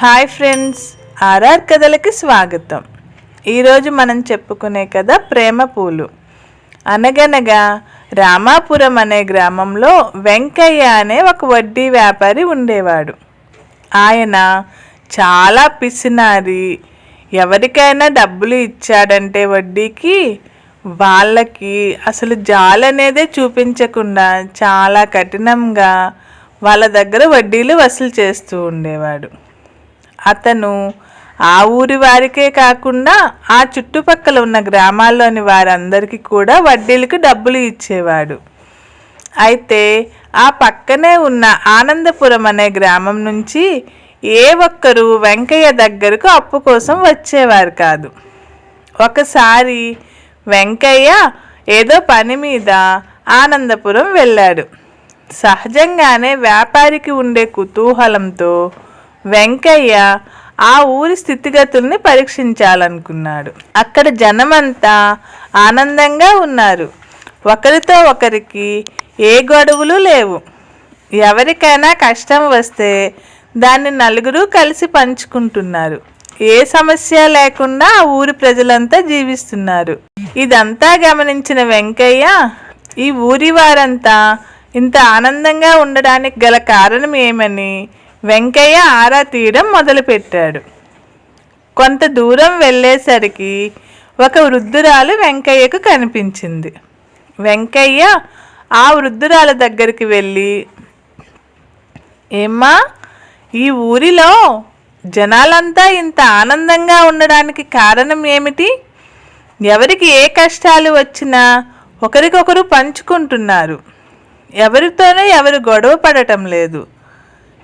Hi friends RR కథలకి స్వాగతం. ఈరోజు మనం చెప్పుకునే కథ ప్రేమ పూలు. అనగనగా రామాపురం అనే గ్రామంలో వెంకయ్య అనే ఒక వడ్డీ వ్యాపారి ఉండేవాడు. ఆయన చాలా పిసినారి. ఎవరికైనా డబ్బులు ఇచ్చాడంటే వడ్డీకి వాళ్ళకి అసలు జాలనేదే చూపించకుండా చాలా కఠినంగా వాళ్ళ దగ్గర వడ్డీలు వసూలు చేస్తూ ఉండేవాడు. అతను ఆ ఊరి వారికే కాకుండా ఆ చుట్టుపక్కల ఉన్న గ్రామాల్లోని వారందరికీ కూడా వడ్డీలకు డబ్బులు ఇచ్చేవాడు. అయితే ఆ పక్కనే ఉన్న ఆనందపురం అనే గ్రామం నుంచి ఏ ఒక్కరు వెంకయ్య దగ్గరకు అప్పు కోసం వచ్చేవారు కాదు. ఒకసారి వెంకయ్య ఏదో పని మీద ఆనందపురం వెళ్ళాడు. సహజంగానే వ్యాపారికి ఉండే కుతూహలంతో వెంకయ్య ఆ ఊరి స్థితిగతుల్ని పరీక్షించాలనుకున్నాడు. అక్కడ జనమంతా ఆనందంగా ఉన్నారు. ఒకరితో ఒకరికి ఏ గొడవలు లేవు. ఎవరికైనా కష్టం వస్తే దాన్ని నలుగురు కలిసి పంచుకుంటున్నారు. ఏ సమస్య లేకుండా ఆ ఊరి ప్రజలంతా జీవిస్తున్నారు. ఇదంతా గమనించిన వెంకయ్య ఈ ఊరి వారంతా ఇంత ఆనందంగా ఉండడానికి గల కారణం ఏమని వెంకయ్య ఆరా తీయడం మొదలుపెట్టాడు. కొంత దూరం వెళ్ళేసరికి ఒక వృద్ధురాలు వెంకయ్యకు కనిపించింది. వెంకయ్య ఆ వృద్ధురాల దగ్గరికి వెళ్ళి ఏమ్మా ఈ ఊరిలో జనాలంతా ఇంత ఆనందంగా ఉండడానికి కారణం ఏమిటి? ఎవరికి ఏ కష్టాలు వచ్చినా ఒకరికొకరు పంచుకుంటున్నారు. ఎవరితోనూ ఎవరు గొడవ పడటం లేదు.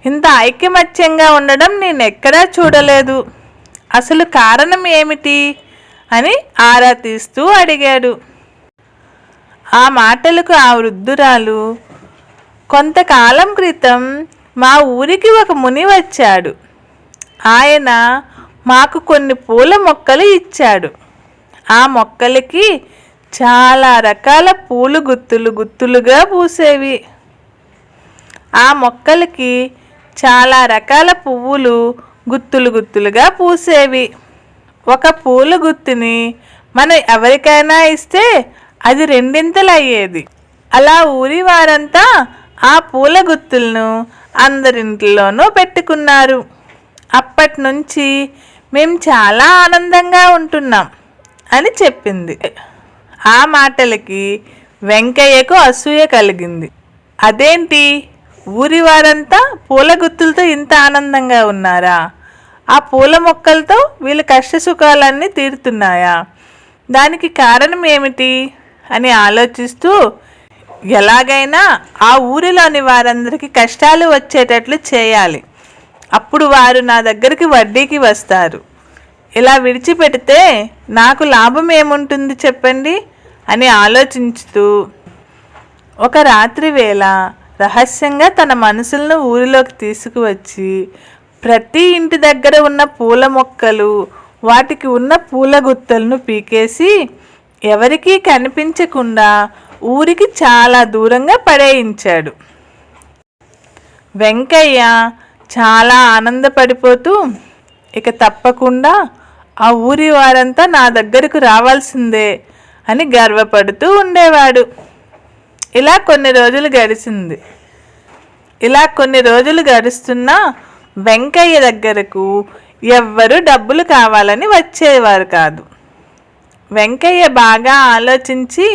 ఇంత ఐకమత్యంగా ఉండడం నేను ఎక్కడా చూడలేదు. అసలు కారణం ఏమిటి? అని ఆరా తీస్తూ అడిగాడు. ఆ మాటలకు ఆ వృద్ధురాలు కొంతకాలం క్రితం మా ఊరికి ఒక ముని వచ్చాడు. ఆయన మాకు కొన్ని పూల మొక్కలు ఇచ్చాడు. ఆ మొక్కలకి చాలా రకాల పూలు గుత్తులు గుత్తులుగా పూసేవి. ఆ మొక్కలకి చాలా రకాల పువ్వులు గుత్తులు గుత్తులుగా పూసేవి. ఒక పూల గుత్తిని మనం ఎవరికైనా ఇస్తే అది రెండింతలు అయ్యేది అలా ఊరి వారంతా ఆ పూల గుత్తులను అందరింట్లోనూ పెట్టుకున్నారు. అప్పటి నుంచి మేము చాలా ఆనందంగా ఉంటున్నాం అని చెప్పింది. ఆ మాటలకి వెంకయ్యకు అసూయ కలిగింది. అదేంటి? ఊరి వారంతా పూల గుత్తులతో ఇంత ఆనందంగా ఉన్నారా? ఆ పూల మొక్కలతో వీళ్ళ కష్ట సుఖాలన్నీ తీరుతున్నాయా? దానికి కారణం ఏమిటి? అని ఆలోచిస్తూ ఎలాగైనా ఆ ఊరిలోని వారందరికీ కష్టాలు వచ్చేటట్లు చేయాలి. అప్పుడు వారు నా దగ్గరికి వడ్డీకి వస్తారు. ఇలా విడిచిపెడితే నాకు లాభం ఏముంటుంది చెప్పండి? అని ఆలోచించుతూ ఒక రాత్రి వేళ రహస్యంగా తన మనసులను ఊరిలోకి తీసుకువచ్చి ప్రతి ఇంటి దగ్గర ఉన్న పూల మొక్కలు వాటికి ఉన్న పూల గుత్తలను పీకేసి ఎవరికీ కనిపించకుండా ఊరికి చాలా దూరంగా పడేయించాడు. వెంకయ్య చాలా ఆనందపడిపోతూ ఇక తప్పకుండా ఆ ఊరి వారంతా నా దగ్గరకు రావాల్సిందే అని గర్వపడుతూ ఉండేవాడు. ఇలా కొన్ని రోజులు గడిచింది. ఇలా కొన్ని రోజులు గడుస్తున్నా వెంకయ్య దగ్గరకు ఎవ్వరూ డబ్బులు కావాలని వచ్చేవారు కాదు. వెంకయ్య బాగా ఆలోచించి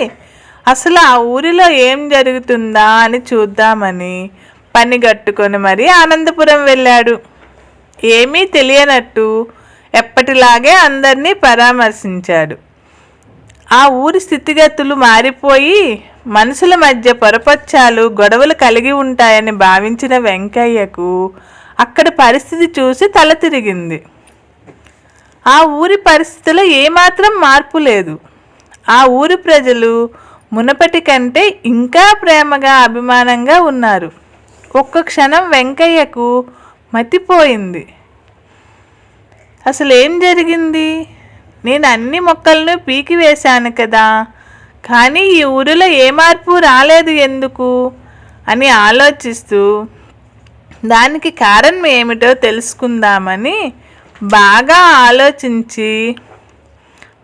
అసలు ఆ ఊరిలో ఏం జరుగుతుందా అని చూద్దామని పనిగట్టుకొని మరీ ఆనందపురం వెళ్ళాడు. ఏమీ తెలియనట్టు ఎప్పటిలాగే అందరినీ పరామర్శించాడు. ఆ ఊరి స్థితిగతులు మారిపోయి మనుషుల మధ్య పొరపచ్చాలు గొడవలు కలిగి ఉంటాయని భావించిన వెంకయ్యకు అక్కడ పరిస్థితి చూసి తల తిరిగింది. ఆ ఊరి పరిస్థితిలో ఏమాత్రం మార్పు లేదు. ఆ ఊరి ప్రజలు మునపటి కంటే ఇంకా ప్రేమగా అభిమానంగా ఉన్నారు. ఒక్క క్షణం వెంకయ్యకు మతిపోయింది. అసలు ఏం జరిగింది? నేను అన్ని మొక్కలను పీకి వేశాను కదా. కానీ ఈ ఊరిలో ఏ మార్పు రాలేదు ఎందుకు? అని ఆలోచిస్తూ దానికి కారణం ఏమిటో తెలుసుకుందామని బాగా ఆలోచించి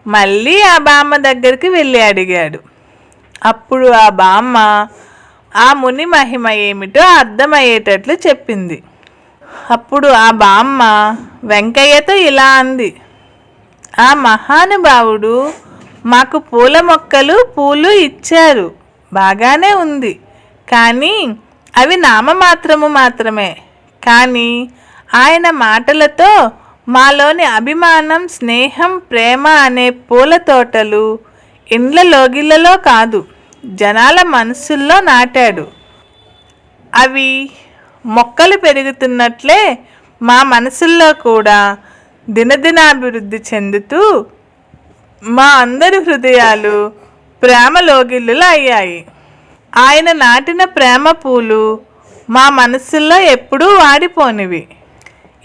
మళ్ళీ ఆ బామ్మ దగ్గరికి వెళ్ళి అడిగాడు. అప్పుడు ఆ బామ్మ ఆ ముని మహిమ ఏమిటో అర్థమయ్యేటట్లు చెప్పింది. అప్పుడు ఆ బామ్మ వెంకయ్యతో ఇలా అంది. ఆ మహానుభావుడు మాకు పూల మొక్కలు పూలు ఇచ్చారు. బాగానే ఉంది. కానీ అవి నామమాత్రము మాత్రమే. కానీ ఆయన మాటలతో మాలోని అభిమానం స్నేహం ప్రేమ అనే పూల తోటలు ఇండ్ల లోగిళ్ళలో కాదు జనాల మనసుల్లో నాటాడు. అవి మొక్కలు పెరుగుతున్నట్లే మా మనసుల్లో కూడా దినదినాభివృద్ధి చెందుతూ మా అందరి హృదయాలు ప్రేమలోగిల్లులు అయ్యాయి ఆయన నాటిన ప్రేమ పూలు మా మనసుల్లో ఎప్పుడూ వాడిపోనివి.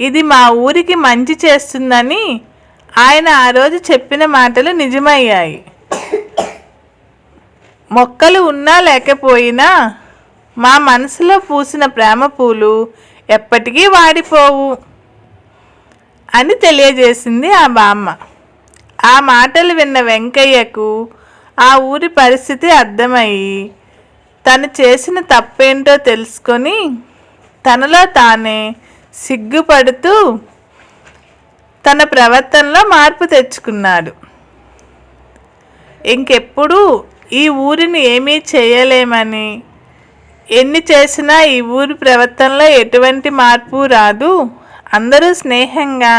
ఇది మా ఊరికి మంచి చేస్తుందని ఆయన ఆ రోజు చెప్పిన మాటలు నిజమయ్యాయి. మొక్కలు ఉన్నా లేకపోయినా మా మనసులో పూసిన ప్రేమ పూలు ఎప్పటికీ వాడిపోవు. అని తెలియజేసింది ఆ బామ్మ. ఆ మాటలు విన్న వెంకయ్యకు ఆ ఊరి పరిస్థితి అర్థమయ్యి తను చేసిన తప్పేంటో తెలుసుకొని తనలో తానే సిగ్గుపడుతూ తన ప్రవర్తనలో మార్పు తెచ్చుకున్నాడు. ఇంకెప్పుడు ఈ ఊరిని ఏమీ చేయలేమని ఎన్ని చేసినా ఈ ఊరి ప్రవర్తనలో ఎటువంటి మార్పు రాదు. అందరూ స్నేహంగా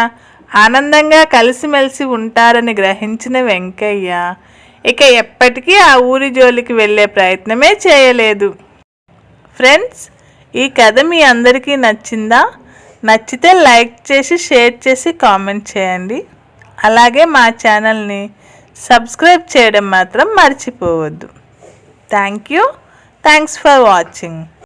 ఆనందంగా కలిసిమెలిసి ఉంటారని గ్రహించిన వెంకయ్య ఇక ఎప్పటికీ ఆ ఊరి జోలికి వెళ్ళే ప్రయత్నమే చేయలేదు. ఫ్రెండ్స్ ఈ కథ మీ అందరికీ నచ్చిందా? నచ్చితే లైక్ చేసి షేర్ చేసి కామెంట్ చేయండి. అలాగే మా ఛానల్ని సబ్స్క్రైబ్ చేయడం మాత్రం మర్చిపోవద్దు. Thank you. Thanks for watching.